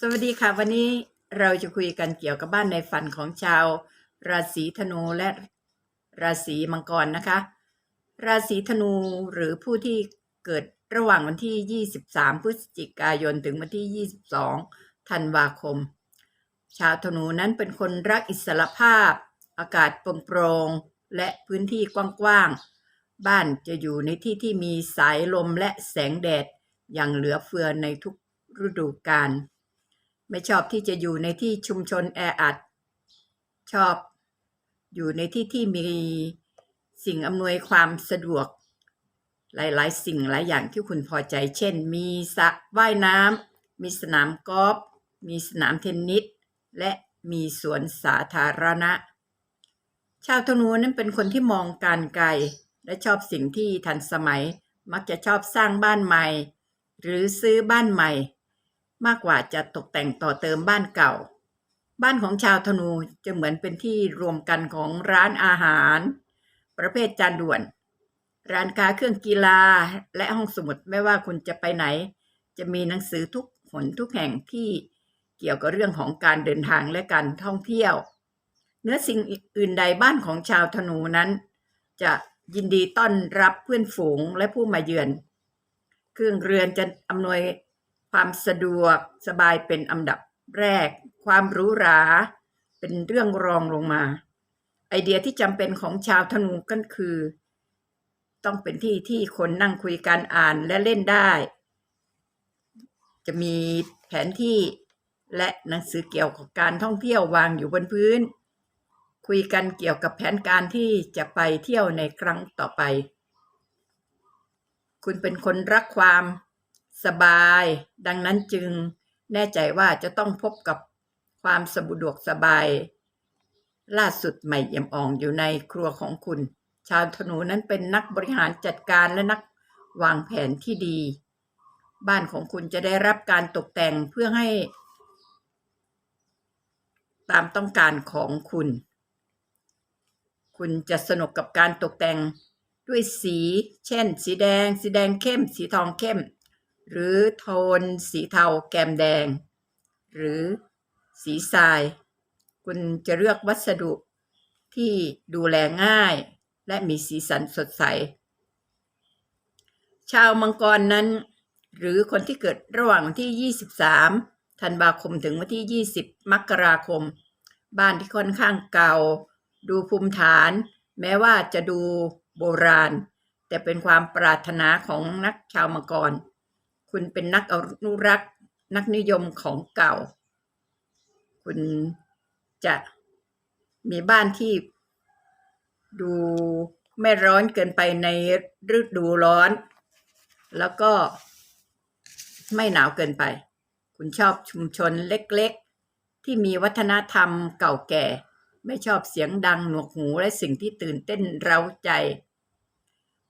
สวัสดีค่ะ วันนี้เราจะคุยกันเกี่ยวกับบ้านในฝันของชาว ราศีธนูและราศีมังกรนะคะ ราศีธนูหรือผู้ที่เกิดระหว่างวันที่ 23 พฤศจิกายนถึงวันที่ 22 ธันวาคม ชาวธนูนั้นเป็นคนรักอิสรภาพ อากาศโปร่งๆและพื้นที่กว้างๆ บ้านจะอยู่ในที่ที่มีสายลมและแสงแดดอย่างเหลือเฟือในทุกฤดูกาล ไม่ชอบที่จะอยู่ในที่ชุมชนแออัด ชอบอยู่ในที่ที่มีสิ่งอำนวยความสะดวก หลาย ๆ สิ่งหลายอย่างที่คุณพอใจ เช่น มีสระว่ายน้ำมีสนามกอล์ฟมีสนามเทนนิสและมีสวนสาธารณะ ชาวธนูนั้นเป็นคนที่มองการไกล และชอบสิ่งที่ทันสมัย มักจะชอบสร้างบ้านใหม่ หรือซื้อบ้านใหม่ มากกว่าจะตกแต่งต่อเติมบ้านเก่า บ้านของชาวธนูจะเหมือนเป็นที่รวมกันของร้านอาหาร ประเภทจานด่วน ร้านค้าเครื่องกีฬาและห้องสมุดไม่ว่าคุณจะไปไหน จะมีหนังสือทุกหนทุกแห่งที่เกี่ยวกับเรื่องของการเดินทางและการท่องเที่ยวเนื้อสิ่งอื่นใดบ้านของชาวธนูนั้น จะยินดีต้อนรับเพื่อนฝูงและผู้มาเยือน เครื่องเรือนจะอำนวย ความสะดวกสบายเป็นอันดับแรก ความหรูหรา เป็นเรื่องรองลงมา ไอเดียที่จำเป็นของชาวธนูก็คือ ต้องเป็นที่ที่คนนั่งคุยกันอ่านและเล่นได้ จะมีแผนที่และหนังสือเกี่ยวกับการท่องเที่ยววางอยู่บนพื้น คุยกันเกี่ยวกับแผนการที่จะไปเที่ยวในครั้งต่อไป คุณเป็นคนรักความ สบาย ดังนั้นจึงแน่ใจว่าจะต้องพบกับความสะดวกสบาย ล่าสุดใหม่เอี่ยมอ่องอยู่ในครัวของคุณ ชาวธนูนั้นเป็นนักบริหารจัดการและนักวางแผนที่ดี บ้านของคุณจะได้รับการตกแต่งเพื่อให้ ตามต้องการของคุณ คุณจะสนุกกับการตกแต่งด้วยสี เช่น สีแดง สีแดงเข้ม สีทองเข้ม หรือโทนสีเทาแกมแดง หรือสีทราย คุณจะเลือกวัสดุที่ดูแลง่าย และมีสีสันสดใส ชาวมังกรนั้น หรือคนที่เกิดระหว่างวันที่ 23 ธันวาคมถึงวันที่ 20 มกราคม บ้านที่ค่อนข้างเก่า ดูภูมิฐาน แม้ว่าจะดูโบราณ แต่เป็นความปรารถนาของนักชาวมังกร คุณเป็นนักอนุรักษ์นักนิยมของเก่า คุณจะมีบ้านที่ดูไม่ร้อนเกินไปในฤดูร้อน แล้วก็ไม่หนาวเกินไป คุณชอบชุมชนเล็กๆ ที่มีวัฒนธรรมเก่าแก่ ไม่ชอบเสียงดังหนวกหูและสิ่งที่ตื่นเต้นเร้าใจ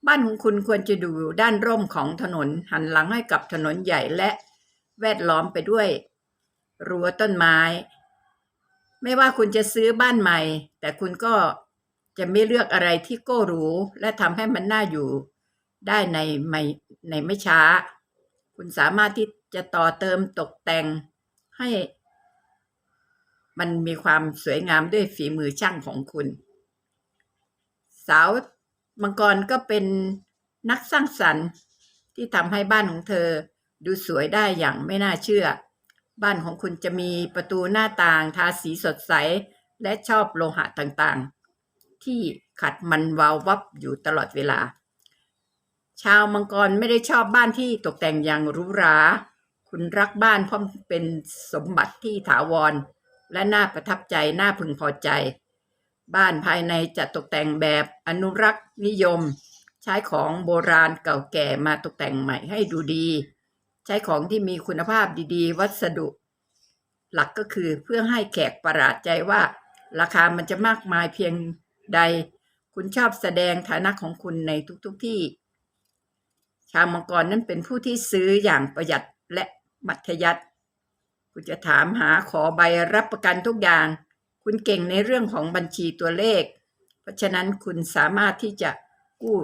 บ้านของคุณควรจะดูด้านร่มของถนนหันหลังให้กับถนนใหญ่และแวดล้อมไปด้วยรั้วต้นไม้ ไม่ว่าคุณจะซื้อบ้านใหม่ แต่คุณก็จะไม่เลือกอะไรที่โก้หรูและทำให้มันน่าอยู่ได้ในไม่ในไม่ช้า คุณสามารถที่จะต่อเติมตกแต่งให้มันมีความสวยงามด้วยฝีมือช่างของคุณ สาว มังกรก็เป็นนักสร้างสรรค์ที่ทำให้บ้านของเธอ ดูสวยได้อย่างไม่น่าเชื่อ บ้านของคุณจะมีประตูหน้าต่างทาสีสดใส และชอบโลหะต่างๆ ที่ขัดมันวาววับอยู่ตลอดเวลา ชาวมังกรไม่ได้ชอบบ้านที่ตกแต่งอย่างหรูหรา คุณรักบ้านเพราะเป็นสมบัติที่ถาวร และน่าประทับใจน่าพึงพอใจ บ้านภายในจะตกแต่งแบบอนุรักษ์นิยม ใช้ของโบราณเก่าแก่มาตกแต่งใหม่ให้ดูดี ใช้ของที่มีคุณภาพดีๆ วัสดุ หลักก็คือเพื่อให้แขกประหลาดใจว่า ราคามันจะมากมายเพียงใด คุณชอบแสดงฐานะของคุณในทุกๆทที่ ชาวมังกรนั้นเป็นผู้ที่ซื้ออย่างประหยัดและมัธยัติคุณจะถามหาขอใบรับประกันทุกอย่าง คุณเก่งในเรื่องของบัญชีตัวเลข เพราะฉะนั้นคุณสามารถที่จะกู้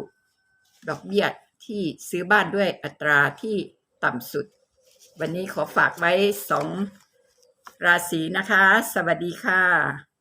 ดอกเบี้ยที่ซื้อบ้านด้วยอัตราที่ต่ำสุด วันนี้ขอฝากไว้สองราศีนะคะ สวัสดีค่ะ